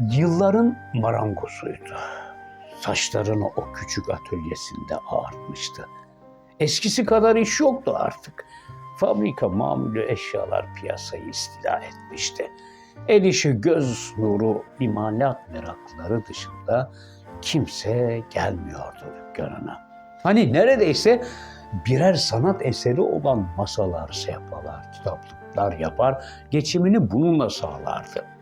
Yılların marangozuydu. Saçlarını o küçük atölyesinde ağartmıştı. Eskisi kadar iş yoktu artık. Fabrika mamulü eşyalar piyasayı istila etmişti. El işi göz nuru imalat meraklıları dışında kimse gelmiyordu dükkanına. Hani neredeyse birer sanat eseri olan masalar, sehpalar, kitaplıklar yapar, geçimini bununla sağlardı.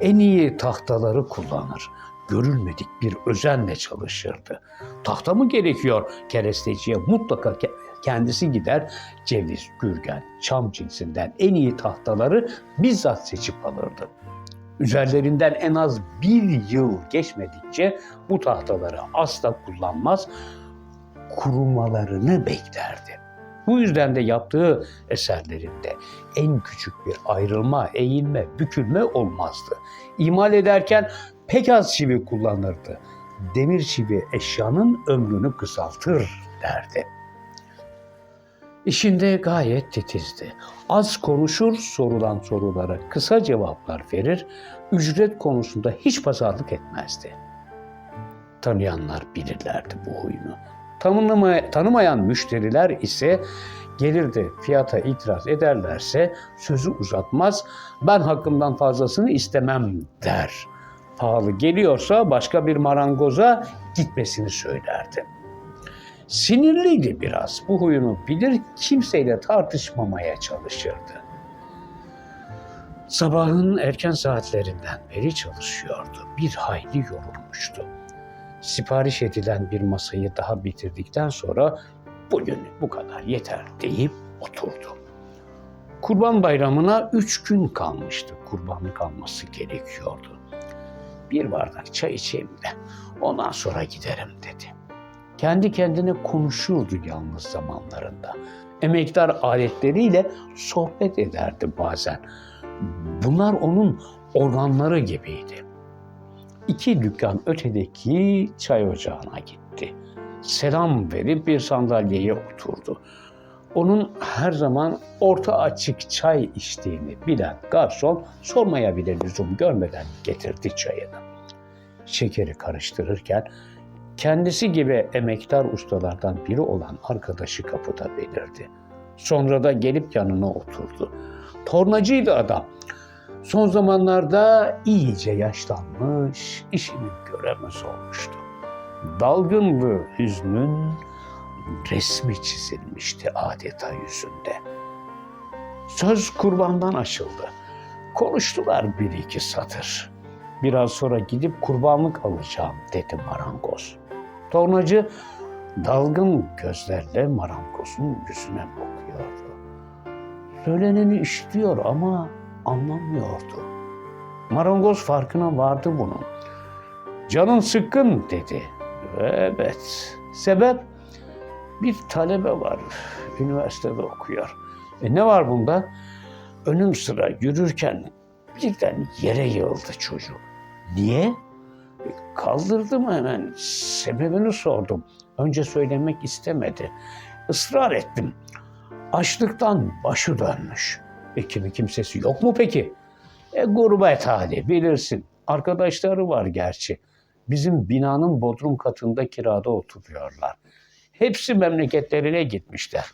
En iyi tahtaları kullanır, görülmedik bir özenle çalışırdı. Tahta mı gerekiyor keresteciye mutlaka ke- kendisi gider ceviz, gürgen, çam cinsinden en iyi tahtaları bizzat seçip alırdı. Üzerlerinden en az bir yıl geçmedikçe bu tahtaları asla kullanmaz, kurumalarını beklerdi. Bu yüzden de yaptığı eserlerinde en küçük bir ayrılma, eğilme, bükülme olmazdı. İmal ederken pek az çivi kullanırdı. Demir çivi eşyanın ömrünü kısaltır derdi. İşinde gayet titizdi. Az konuşur, sorulan sorulara kısa cevaplar verir, ücret konusunda hiç pazarlık etmezdi. Tanıyanlar bilirlerdi bu huyunu. Tanımaya, tanımayan müşteriler ise gelirdi fiyata itiraz ederlerse sözü uzatmaz, ben hakkımdan fazlasını istemem der. Pahalı geliyorsa başka bir marangoza gitmesini söylerdi. Sinirliydi biraz. Bu huyunu bilir, kimseyle tartışmamaya çalışırdı. Sabahın erken saatlerinden beri çalışıyordu. Bir hayli yorulmuştu. Sipariş edilen bir masayı daha bitirdikten sonra bugün bu kadar yeter deyip oturdu. Kurban bayramına üç gün kalmıştı. Kurbanlık alması gerekiyordu. Bir bardak çay içeyim de ondan sonra giderim dedi. Kendi kendine konuşurdu yalnız zamanlarında. Emektar aletleriyle sohbet ederdi bazen. Bunlar onun organları gibiydi. İki dükkan ötedeki çay ocağına gitti. Selam verip bir sandalyeye oturdu. Onun her zaman orta açık çay içtiğini bilen garson sormaya bile lüzum görmeden getirdi çayını. Şekeri karıştırırken kendisi gibi emektar ustalardan biri olan arkadaşı kapıda belirdi. Sonra da gelip yanına oturdu. Tornacıydı adam. Son zamanlarda iyice yaşlanmış, işini göremez olmuştu. Dalgınlığı hüznün resmi çizilmişti adeta yüzünde. Söz kurbandan açıldı. Konuştular bir iki satır. Biraz sonra gidip kurbanlık alacağım dedi marangoz. Tornacı dalgın gözlerle marangozun yüzüne bakıyordu. Söyleneni işitiyor ama anlamıyordu. Marangoz farkına vardı bunun. Canın sıkkın dedi. Evet. Sebep? Bir talebe var. Üniversitede okuyor. E ne var bunda? Önüm sıra yürürken birden yere yığıldı çocuk. Niye? E, Kaldırdım hemen. Sebebini sordum. Önce söylemek istemedi. Israr ettim. Açlıktan başı dönmüş. E kimsesi yok mu peki? E gurbet hali bilirsin. Arkadaşları var gerçi. Bizim binanın bodrum katında kirada oturuyorlar. Hepsi memleketlerine gitmişler.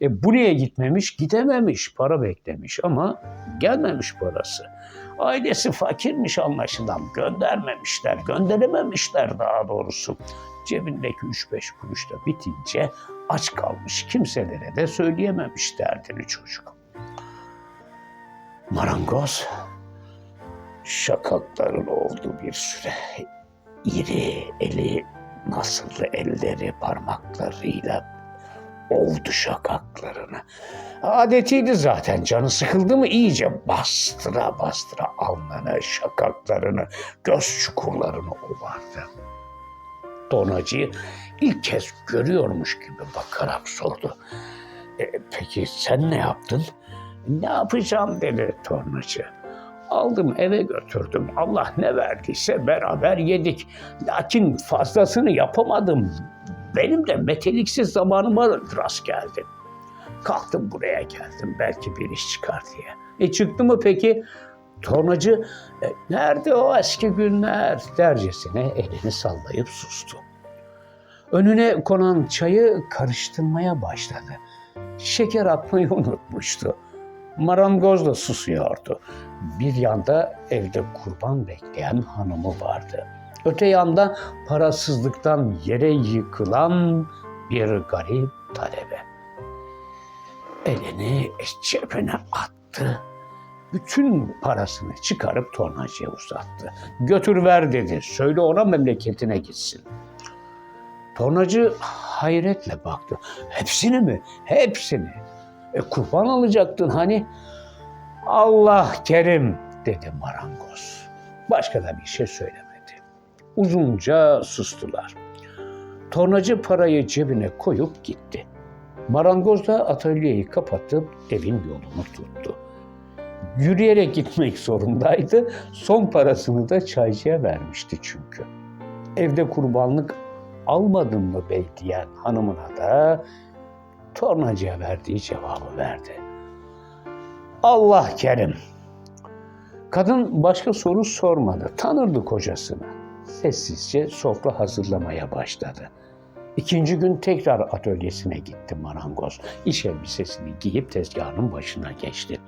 E buraya gitmemiş, gidememiş, para beklemiş ama gelmemiş parası. Ailesi fakirmiş anlaşılan, göndermemişler, gönderememişler daha doğrusu. Cebindeki üç beş kuruş da bitince aç kalmış, kimselere de söyleyememiş derdini çocuk. Marangoz şakakların oldu bir süre. İri eli nasıldı elleri parmaklarıyla ovdu şakaklarını. Adetiydi zaten canı sıkıldı mı iyice bastıra bastıra alnını, şakaklarını, göz çukurlarını ovardı. Donacı ilk kez görüyormuş gibi bakarak sordu. "E, peki sen ne yaptın? Ne yapacağım dedi tornacı. Aldım eve götürdüm. Allah ne verdiyse beraber yedik. Lakin fazlasını yapamadım. Benim de meteliksiz zamanıma rast geldi. Kalktım buraya geldim belki bir iş çıkar diye. E çıktı mı peki? Tornacı "E, nerede o eski günler dercesine elini sallayıp sustu. Önüne konan çayı karıştırmaya başladı. Şeker atmayı unutmuştu. Marangoz da susuyordu. Bir yanda evde kurban bekleyen hanımı vardı. Öte yanda parasızlıktan yere yıkılan bir garip talebe. Elini cebine attı. Bütün parasını çıkarıp tornacıya uzattı. Götür ver dedi. Söyle ona memleketine gitsin. Tornacı hayretle baktı. Hepsini mi? Hepsini. E kurban alacaktın hani. Allah kerim dedi marangoz. Başka da bir şey söylemedi. Uzunca sustular. Tornacı parayı cebine koyup gitti. Marangoz da atölyeyi kapatıp evin yolunu tuttu. Yürüyerek gitmek zorundaydı. Son parasını da çaycıya vermişti çünkü. Evde kurbanlık almadın mı bey diyen hanımına da tornacıya verdiği cevabı verdi. Allah kerim. Kadın başka soru sormadı. Tanırdı kocasını. Sessizce sofra hazırlamaya başladı. İkinci gün tekrar atölyesine gitti marangoz. İş elbisesini giyip tezgahının başına geçti.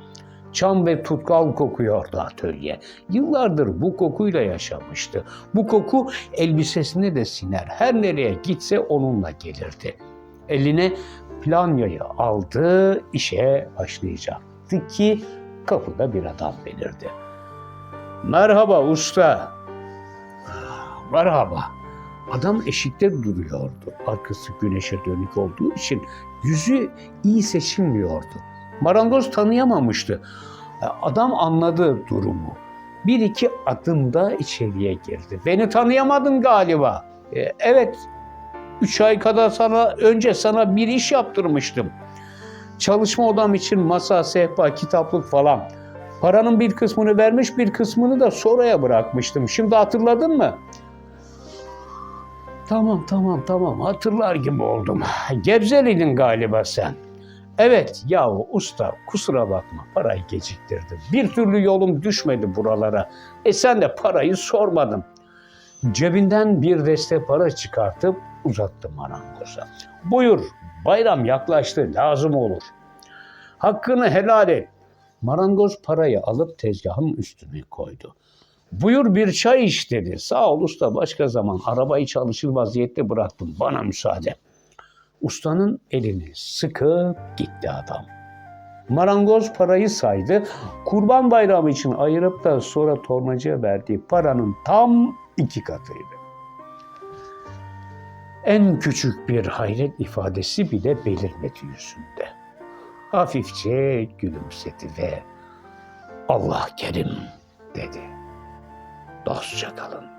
Çam ve tutkal kokuyordu atölye. Yıllardır bu kokuyla yaşamıştı. Bu koku elbisesine de siner. Her nereye gitse onunla gelirdi. Eline planyayı aldı, işe başlayacaktı ki kapıda bir adam belirdi. Merhaba usta. Merhaba. Adam eşikte duruyordu. Arkası güneşe dönük olduğu için yüzü iyi seçilmiyordu. Marangoz tanıyamamıştı. Adam anladı durumu. Bir iki adımda içeriye girdi. Beni tanıyamadın galiba. "E, evet. Üç ay kadar sana önce sana bir iş yaptırmıştım. Çalışma odam için masa, sehpa, kitaplık falan. Paranın bir kısmını vermiş, bir kısmını da sonraya bırakmıştım. Şimdi hatırladın mı? Tamam, tamam, tamam. Hatırlar gibi oldum. Gebzeliydin galiba sen. Evet yahu usta kusura bakma parayı geciktirdim. Bir türlü yolum düşmedi buralara. E sen de parayı sormadın. Cebinden bir deste para çıkartıp uzattı marangoza. Buyur bayram yaklaştı lazım olur. Hakkını helal et. Marangoz parayı alıp tezgahın üstüne koydu. Buyur bir çay iç dedi. Sağ ol usta başka zaman arabayı çalışır vaziyette bıraktım bana müsaade. Ustanın elini sıkıp gitti adam. Marangoz parayı saydı. Kurban bayramı için ayırıp da sonra tornacıya verdiği paranın tam iki katıydı. En küçük bir hayret ifadesi bile belirmedi yüzünde. Hafifçe gülümsedi ve Allah kerim dedi. Dostça kalın.